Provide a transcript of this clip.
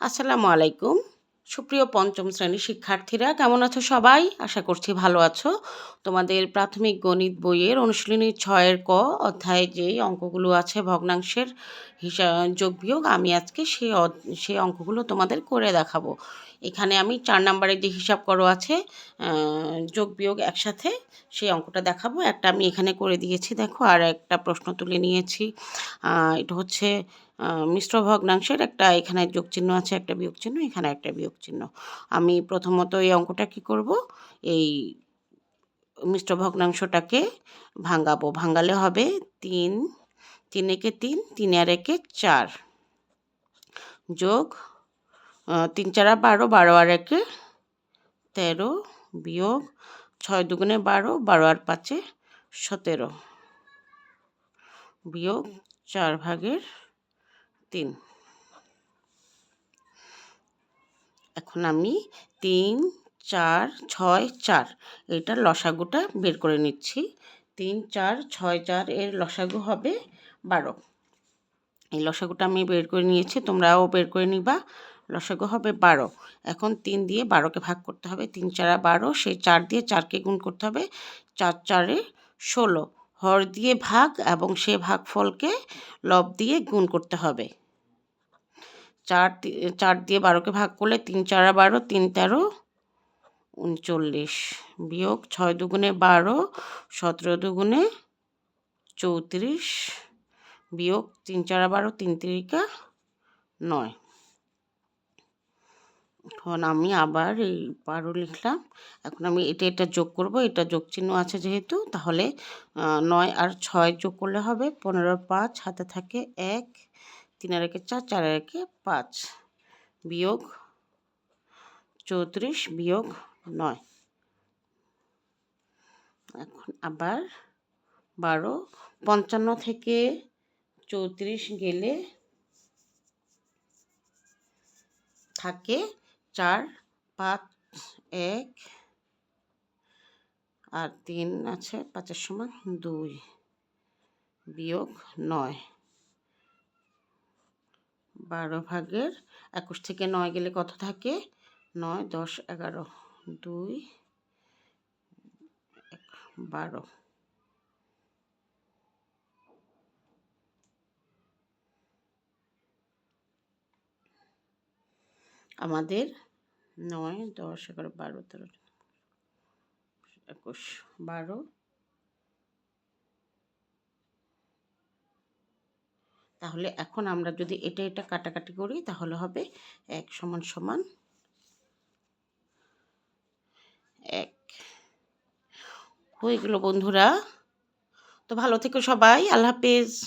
আসসালামু আলাইকুম। সুপ্রিয় পঞ্চম শ্রেণির শিক্ষার্থীরা, কেমন আছো সবাই? আশা করছি ভালো আছো। তোমাদের প্রাথমিক গণিত বইয়ের অনুশীলনী ছয়ের ক অধ্যায়ে যেই অঙ্কগুলো আছে, ভগ্নাংশের হিসাব যোগ বিয়োগ, আমি আজকে সেই সেই অঙ্কগুলো তোমাদের করে দেখাবো। এখানে আমি চার নাম্বারের যে হিসাব করো আছে যোগ বিয়োগ একসাথে সেই অঙ্কটা দেখাবো। একটা আমি এখানে করে দিয়েছি, দেখো, আর একটা প্রশ্ন তুলে নিয়েছি। এটা হচ্ছে মিশ্র ভগ্নাংশের একটা এখানে যোগ চিহ্ন আছে, একটা বিয়োগ চিহ্ন এখানে একটা বিয়োগ চিহ্ন আমি প্রথমত এই অঙ্কটা কি করব? এই মিশ্র ভগ্নাংশটাকে ভাঙাবো। ভাঙালে হবে তিন তিন একে তিন তিন আর একে চার। যোগ তিন চারা বারো বারো আর একে তেরো বিয়োগ ছয় দুগুণে বারো বারো আর পাঁচে সতেরো বিয়োগ চার ভাগের তিন। এখন আমি তিন, চার, ছয়, চার এটার লসাগুটা বের করে নিচ্ছি। তিন, চার, ছয়, চার এর লসাগু হবে বারো। এই লসাগুটা আমি বের করে নিয়েছি, তোমরাও বের করে নিবা। লসাগু হবে বারো। এখন তিন দিয়ে বারোকে ভাগ করতে হবে। তিন, চারা, বারো সেই চার দিয়ে চারকে গুণ করতে হবে। চার, চারে ষোলো। হর দিয়ে ভাগ এবং সে ভাগফলকে লব দিয়ে গুণ করতে হবে। চার চার দিয়ে বারোকে ভাগ করলে তিন চারা বারো, তিন তেরো, উনচল্লিশ। বিয়োগ ছয় দুগুণে বারো, সতেরো দুগুণে চৌত্রিশ। বিয়োগ তিন চারা বারো, তিন তিরিকা নয়। এখন আমি আবার এই বারো লিখলাম। এখন আমি এটা এটা যোগ করব, এটা যোগ চিহ্ন আছে যেহেতু, তাহলে নয় আর ছয় যোগ করলে হবে পনেরো পাঁচ হাতে থাকে এক, তিন আর একে চার চার আর একে পাঁচ, বিয়োগ চৌত্রিশ, বিয়োগ নয়। এখন আবার বারো, পঞ্চান্ন থেকে চৌত্রিশ গেলে থাকে চার, পাঁচ, এক আর তিন আছে পাঁচের সমান দুই বিয়োগ নয়। বারো ভাগের একুশ থেকে নয় গেলে কত থাকে? নয়, দশ, এগারো, দুই বারো। আমাদের নয়, দশ, এগারো, বারো, তেরো, একুশ, বারো। তাহলে এখন আমরা যদি এটা এটা কাটাকাটি করি, তাহলে হবে এক সমান সমান এক। হয়ে গেল বন্ধুরা। তো ভালো থেকো সবাই, আল্লাহ হাফেজ।